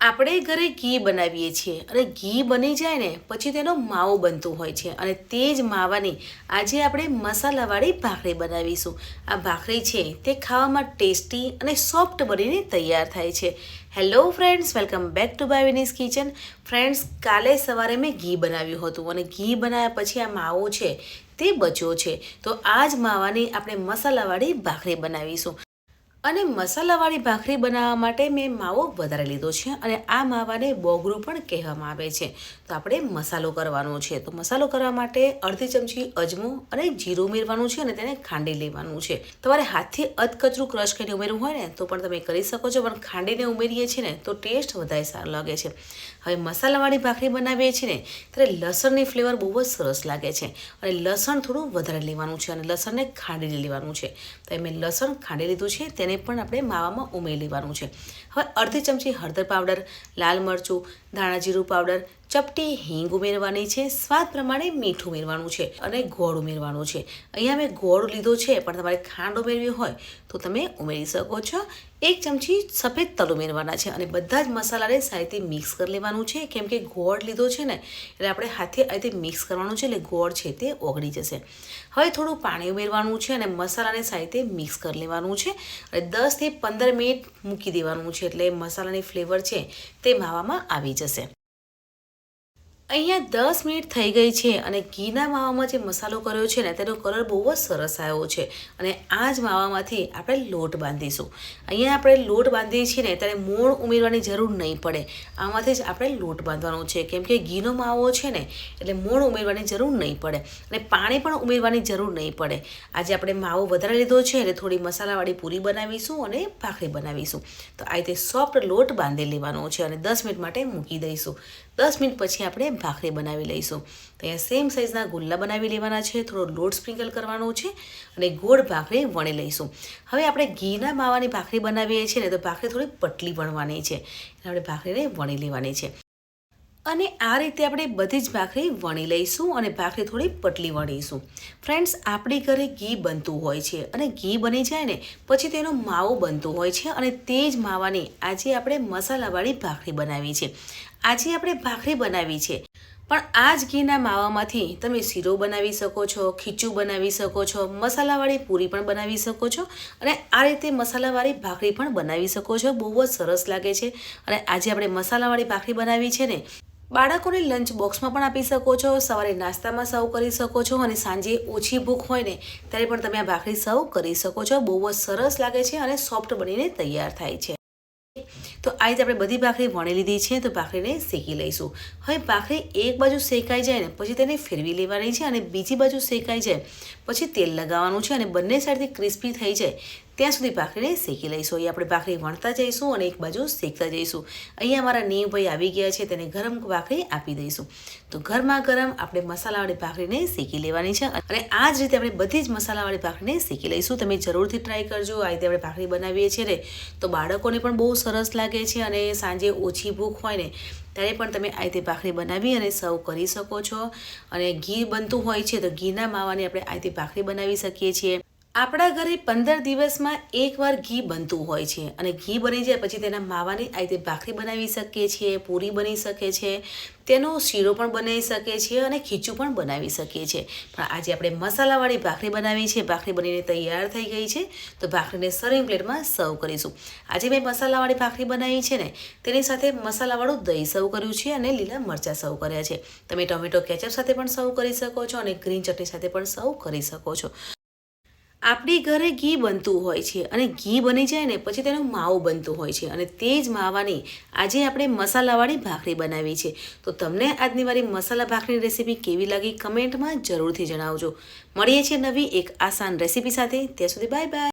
આપણે ઘરે ઘી બનાવીએ છીએ. અને ઘી બની જાય ને, પછી તેનો માવો બનતું હોય છે. અને તે જ માવાની આજે આપણે મસાલાવાળી ભાખરી બનાવીશું. આ ભાખરી છે તે ખાવામાં ટેસ્ટી અને સોફ્ટ બનીને તૈયાર થાય છે. Hello friends, welcome back to બાયવિનીસ kitchen. Friends, કાલે સવારે મેં ઘી બનાવ્યું હતું અને ઘી બનાવ્યા પછી આ માવો છે તે બચ્યો છે. તો આ જ માવાની આપણે મસાલાવાળી ભાખરી બનાવીશું. અને મસાલાવાળી ભાખરી બનાવવા માટે મેં માવો વધારે લીધો છે અને આ માવાને બોગરું પણ કહેવામાં આવે છે. તો આપણે મસાલો કરવાનો છે. તો મસાલો કરવા માટે અડધી ચમચી અજમો અને જીરું ઉમેરવાનું છે અને તેને ખાંડી લેવાનું છે. તમારે હાથથી અધકચરું ક્રશ કરીને ઉમેરવું હોય ને, તો પણ તમે કરી શકો છો. પણ ખાંડીને ઉમેરીએ છીએ ને, તો ટેસ્ટ વધારે સારો લાગે છે. હવે મસાલાવાળી ભાખરી બનાવીએ છીએ ને, ત્યારે લસણની ફ્લેવર બહુ જ સરસ લાગે છે. અને લસણ થોડું વધારે લેવાનું છે અને લસણને ખાંડીને લેવાનું છે. તો મેં લસણ ખાંડી લીધું છે, તેને પણ આપણે માવામાં ઉમેરી લેવાનું છે. હવે અડધી ચમચી હળદર પાવડર, લાલ મરચું, ધાણા જીરું પાવડર ચપટી હિંગ ઉમેરવાની છે, સ્વાદ પ્રમાણે મીઠું ઉમેરવાનું છે અને ગોળ ઉમેરવાનું છે. અહીંયા મેં ગોળ લીધો છે, પણ તમારે ખાંડ ઉમેરવી હોય તો તમે ઉમેરી શકો છો. એક ચમચી સફેદ તલ ઉમેરવાના છે અને બધા જ મસાલાને સારી મિક્સ કરી લેવાનું છે. કેમ કે ગોળ લીધો છે ને, એટલે આપણે હાથે આ રીતે મિક્સ કરવાનું છે, એટલે ગોળ છે તે ઓગળી જશે. હવે થોડું પાણી ઉમેરવાનું છે અને મસાલાને સારી મિક્સ કરી લેવાનું છે. અને દસથી પંદર મિનિટ મૂકી દેવાનું છે, એટલે મસાલાની ફ્લેવર છે તે માવામાં આવી જશે. અહીંયા દસ મિનિટ થઈ ગઈ છે અને ઘીના માવામાં જે મસાલો કર્યો છે ને, તેનો કલર બહુ જ સરસ આવ્યો છે. અને આ જ માવામાંથી આપણે લોટ બાંધીશું. અહીંયા આપણે લોટ બાંધીએ છીએ ને, ત્યારે મોણ ઉમેરવાની જરૂર નહીં પડે. આમાંથી જ આપણે લોટ બાંધવાનો છે. કેમ કે ઘીનો માવો છે ને, એટલે મોણ ઉમેરવાની જરૂર નહીં પડે. અને પાણી પણ ઉમેરવાની જરૂર નહીં પડે. આજે આપણે માવો વધારે લીધો છે એટલે થોડી મસાલાવાળી પૂરી બનાવીશું અને ભાખરી બનાવીશું. તો આ રીતે સોફ્ટ લોટ બાંધી લેવાનો છે અને દસ મિનિટ માટે મૂકી દઈશું. દસ મિનિટ પછી આપણે ભાખરી બનાવી લઈશું. તો અહીંયા સેમ સાઇઝના ગુલ્લા બનાવી લેવાના છે, થોડો લોટ સ્પ્રિંકલ કરવાનો છે અને ગોળ ભાખરી વણી લઈશું. હવે આપણે ઘીના માવાની ભાખરી બનાવીએ છીએ ને તો ભાખરી થોડી પટલી વણવાની છે. એટલે આપણે ભાખરીને વણી લેવાની છે. અને આ રીતે આપણે બધી જ ભાખરી વણી લઈશું અને ભાખરી થોડી પટલી વણીશું. ફ્રેન્ડ્સ આપણી ઘરે ઘી બનતું હોય છે અને ઘી બની જાય ને, પછી તેનો માવો બનતો હોય છે અને તે જ માવાની આજે આપણે મસાલાવાળી ભાખરી બનાવી છે. આજે આપણે ભાખરી બનાવી છે. પણ આ જ ઘીના માવામાંથી તમે શીરો બનાવી શકો છો, ખીચું બનાવી શકો છો, મસાલાવાળી પૂરી પણ બનાવી શકો છો અને આ રીતે મસાલાવાળી ભાખરી પણ બનાવી શકો છો. બહુ જ સરસ લાગે છે અને આજે આપણે મસાલાવાળી ભાખરી બનાવી છે ને, બાળકોને લંચ બોક્સમાં પણ આપી શકો છો, સવારે નાસ્તામાં સર્વ કરી શકો છો અને સાંજે ઓછી ભૂખ હોય ને ત્યારે પણ તમે આ ભાખરી સર્વ કરી શકો છો. બહુ જ સરસ લાગે છે અને સોફ્ટ બનીને તૈયાર થાય છે. તો આ રીતે આપણે બધી ભાખરી વણી લીધી છે તો ભાખરીને શેકી લઈશું. હવે ભાખરી એક બાજુ શેકાઈ જાય ને પછી તેને ફેરવી લેવાની છે અને બીજી બાજુ શેકાઈ જાય, પછી તેલ લગાવવાનું છે અને બંને સાઈડથી ક્રિસ્પી થઈ જાય. ત્યાં સુધી ભાખરીને શેકી લઈશું. અહીં આપણે ભાખરી વણતા જઈશું અને એક બાજુ શેકતા જઈશું. અહીંયા અમારા નેવભાઈ આવી ગયા છે, તેને ગરમ ભાખરી આપી દઈશું. તો ગરમા ગરમ આપણે મસાલાવાળી ભાખરીને શેકી લેવાની છે અને આ જ રીતે આપણે બધી જ મસાલાવાળી ભાખરીને શેકી લઈશું. તમે જરૂરથી ટ્રાય કરજો. આ રીતે આપણે ભાખરી બનાવીએ છીએ ને, તો બાળકોને પણ બહુ સરસ લાગે છે અને સાંજે ઓછી ભૂખ હોય ને, ત્યારે પણ તમે આ રીતે ભાખરી બનાવી અને સર્વ કરી શકો છો. અને ઘી બનતું હોય છે, તો ઘીના માવાની આપણે આ રીતે ભાખરી બનાવી શકીએ છીએ. આપણા ઘરે પંદર દિવસમાં એકવાર ઘી બનતું હોય છે અને ઘી બની જાય પછી તેના માવાની આ રીતે ભાખરી બનાવી શકીએ છીએ, પૂરી બની શકે છે, તેનો શીરો પણ બનાવી શકીએ છીએ અને ખીચું પણ બનાવી શકીએ છીએ. પણ આજે આપણે મસાલાવાળી ભાખરી બનાવી છે, ભાખરી બનીને તૈયાર થઈ ગઈ છે, તો ભાખરીને સર્વિંગ પ્લેટમાં સર્વ કરીશું. આજે મેં મસાલાવાળી ભાખરી બનાવી છે ને, તેની સાથે મસાલાવાળું દહીં સર્વ કર્યું છે અને લીલા મરચાં સર્વ કર્યા છે. તમે ટોમેટો, કેચઅપ સાથે પણ સર્વ કરી શકો છો અને ગ્રીન ચટણી સાથે પણ સર્વ કરી શકો છો. આપણી ઘરે ઘી બનતું હોય છે અને ઘી બની જાય ને પછી તેનો માવો બનતું હોય છે અને તે જ માવાની આજે આપણે મસાલાવાળી ભાખરી બનાવી છે. તો તમને આજની મારી મસાલા ભાખરીની રેસીપી કેવી લાગી કમેન્ટમાં જરૂરથી જણાવજો. મળીએ છીએ નવી એક આસાન રેસીપી સાથે. ત્યાં સુધી બાય બાય.